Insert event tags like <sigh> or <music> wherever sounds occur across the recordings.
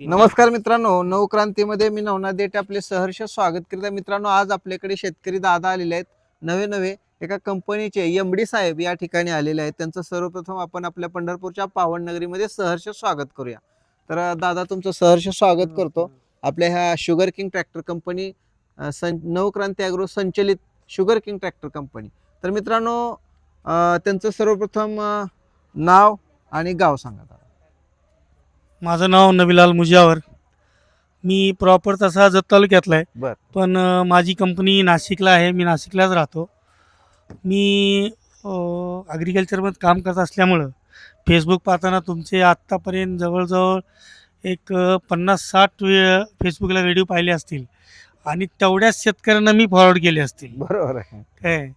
नमस्कार मित्रांनो नवक्रांतीमध्ये मी नवना देठ आपले सहर्ष स्वागत करीत आहे मित्रांनो आज आपल्याकडे शेतकरी दादा आलेले आहेत. नवे नवे एका कंपनीचे एम डी साहेब या ठिकाणी आलेले आहेत. त्यांचं सर्वप्रथम आपण आपल्या पंढरपूरच्या पावननगरीमध्ये सहर्ष स्वागत करूया. तर दादा तुमचं सहर्ष स्वागत करतो. आपल्या ह्या शुगर किंग ट्रॅक्टर कंपनी सं नवक्रांती ॲग्रो संचलित शुगर किंग ट्रॅक्टर कंपनी तर मित्रांनो त्यांचं सर्वप्रथम नाव आणि गाव सांगा दादा. माझं नाव नबिलाल मुजावर. मी प्रॉपर तसा जत तालुक्यातला आहे. बर. पण अ, माझी कंपनी नाशिकला आहे. मी नाशिकलाच राहतो. मी ॲग्रिकल्चरमध्ये काम करत असल्यामुळं फेसबुक पाहताना तुमचे आत्तापर्यंत जवळजवळ एक पन्नास साठ वे फेसबुकला व्हिडिओ पाहिले असतील. आणि तेवढ्याच शेतकऱ्यांना मी फॉरवर्ड केले असतील. बरोबर आहे. काय?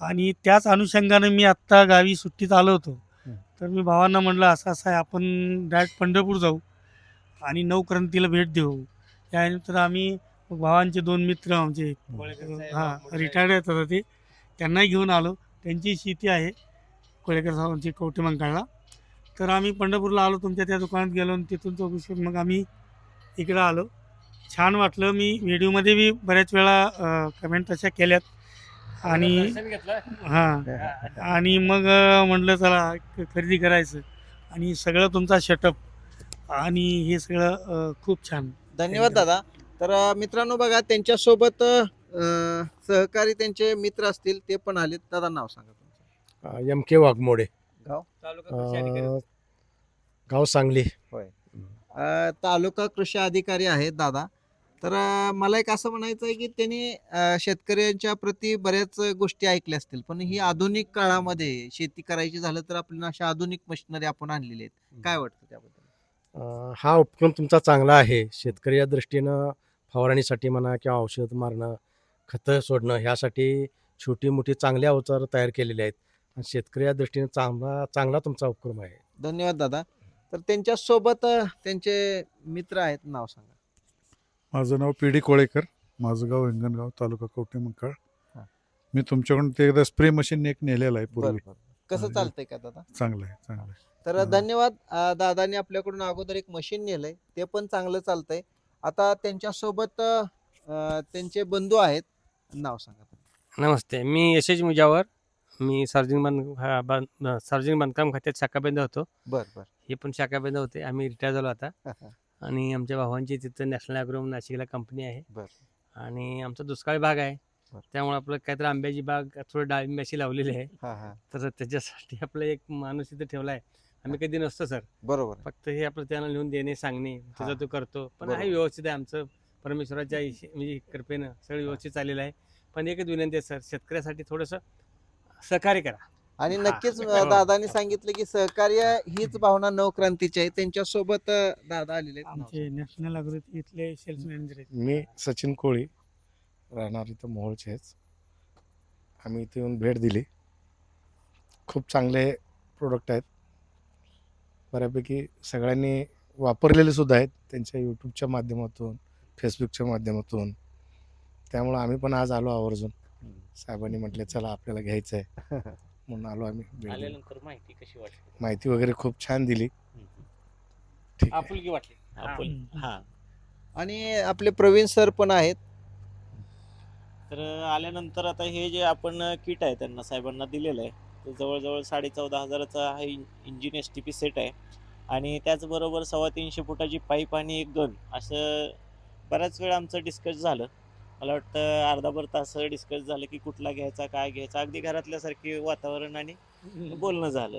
आणि त्याच अनुषंगाने मी आत्ता गावी सुट्टीत आलो होतो. तर मी भावांना म्हटलं असं असं आहे आपण डायरेक्ट पंढरपूर जाऊ आणि नवक्रांतीला भेट देऊ. त्यानंतर आम्ही मग भावांचे दोन मित्र आमचे हां रिटायर्ड आहेत आता ते त्यांनाही घेऊन आलो. त्यांची शेती आहे कोळेकर साहेबांची कवटे मंकाळला. तर आम्ही पंढरपूरला आलो तुमच्या त्या दुकानात गेलो आणि तिथून चौकशी मग आम्ही इकडं आलो. छान वाटलं. मी व्हिडिओमध्ये बी बऱ्याच वेळा कमेंट तशा केल्यात. आणि हां. आणि मग म्हटलं चला खरेदी करायचं. आणि सगळं तुमचा शटअप आणि हे सगळं खूप छान. धन्यवाद दादा. तर मित्रांनो बघा त्यांच्यासोबत अं, सहकारी त्यांचे मित्र असतील ते पण आलेत. दादा नाव सांगा तुमचं. M K Waghmode. गाव? अं, गाव सांगली. अं, तालुका कृषी अधिकारी आहेत दादा. तर मला एक असं म्हणायचं आहे की त्यांनी शेतकऱ्यांच्या प्रती बऱ्याच गोष्टी ऐकल्या असतील. पण ही आधुनिक काळामध्ये शेती करायची झालं तर आपल्याला अशा आधुनिक मशिनरी आपण आणलेल्या आहेत. काय वाटतं त्याबद्दल? हा उपक्रम तुमचा चांगला आहे. शेतकरी या दृष्टीनं फवारणीसाठी म्हणा किंवा औषध मारणं खतं सोडणं ह्यासाठी छोटी मोठी चांगली अवजार तयार केलेली आहेत. आणि शेतकरी या दृष्टीने चांगला चांगला तुमचा उपक्रम आहे. धन्यवाद दादा. तर त्यांच्यासोबत त्यांचे मित्र आहेत नाव सांगा. माझं नाव पी डी कोळेकर. माझं गाव हिंगणगाव तालुका कवठे मंकाळ. हा. मी तुमच्याकडून ते एकदा स्प्रे मशीन एक नेलेलं आहे पूर्वी. बरं, बरं. कसं चालतंय का दादा? चांगलं आहे चांगलं आहे. तर हा. धन्यवाद अं, दादाने आपल्याकडून अगोदर एक मशीन नेलंय. ते पण चांगलं चालतंय. आता त्यांच्यासोबत त्यांचे बंधू आहेत. नाव सांगा. नमस्ते मी यशेश मुजावर. मी सार्वजनिक बांध हा, बांध सार्वजनिक बांधकाम खात्यात शाखाबंद होतो. बर बर. हे पण शाखाबंद होते. आम्ही रिटायर झालो आता. आणि आमच्या भावांची तिथं नॅशनल ॲग्रो नाशिकला कंपनी आहे. आणि आमचा दुष्काळी भाग आहे. त्यामुळे आपलं काहीतरी आंब्याची बाग थोडं डाळिंब्याची लावलेली आहे. हा हा. तर त्याच्यासाठी आपलं एक माणूस इथं ठेवला आहे. आम्ही कधी नसतो सर. बरोबर. फक्त हे आपलं त्यांना लिहून देणे सांगणे हा. तुझं तो करतो. पण. आहे व्यवस्थित आहे आमचं. परमेश्वराच्या म्हणजे कृपेनं सगळं व्यवस्थित चाललेलं आहे. पण एकच विनंती आहे सर. शेतकऱ्यासाठी थोडंसं सहकार्य करा. आणि. नक्कीच दादानी सांगितलं की सहकार्य हीच भावना नवक्रांतीची आहे. त्यांच्यासोबत दादा आलेले आहेत. आमचे नॅशनल अग्रोती इथले सेल्स मॅनेजर आहेत. मी सचिन कोळी. राहणार इथं मोहोळचेच आम्ही इथे येऊन भेट दिली. खूप चांगले प्रोडक्ट आहेत. बऱ्यापैकी सगळ्यांनी वापरलेले सुद्धा आहेत. त्यांच्या यूट्यूबच्या माध्यमातून फेसबुकच्या माध्यमातून. त्यामुळं आम्ही पण आज आलो आवर्जून. साहेबांनी म्हटले चला आपल्याला घ्यायचं आहे <laughs> म्हणून आलो आम्ही भेट दिली. आल्यानंतर माहिती कशी वाटली माहिती वगैरे खूप छान दिली. हम्म. ठीक आहे. आपुलकी वाटली. हा. आणि आपले प्रवीण सर पण आहेत. तर आल्यानंतर आता हे जे आपण किट आहे त्यांना साहेबांना दिलेलं आहे ते जवळजवळ साडे चौदा हजाराचा हा engine S T P set आहे. आणि त्याचबरोबर सव्वा तीनशे फुटाची पाईप आणि एक गन असं बऱ्याच वेळ आमचं डिस्कस झालं. मला वाटतं अर्धाभर तास डिस्कस झालं की कुठला घ्यायचा काय घ्यायचा. अगदी घरातल्यासारखी वातावरण आणि बोलणं झालं.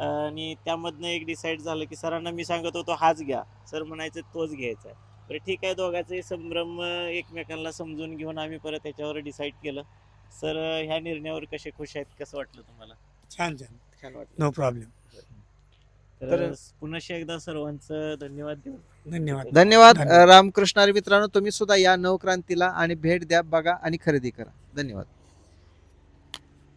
आणि त्यामधनं एक डिसाईड झालं की सरांना मी सांगत होतो हाच घ्या. सर म्हणायचं तोच घ्यायचा आहे. बरं ठीक आहे दोघांचे संभ्रम एकमेकांना समजून घेऊन आम्ही परत त्याच्यावर डिसाईड केलं. सर ह्या निर्णयावर कसे खुश आहेत कसं वाटलं तुम्हाला? छान छान. छान वाटलं. नो प्रॉब्लेम तर तर- पुन्हा एकदा सर्वांचं धन्यवाद देऊ. धन्यवाद. धन्यवाद. धन्यवाद. रामकृष्णारी मित्रांनो तुम्ही सुद्धा या नवक्रांतीला आणि भेट द्या बघा आणि खरेदी करा. धन्यवाद.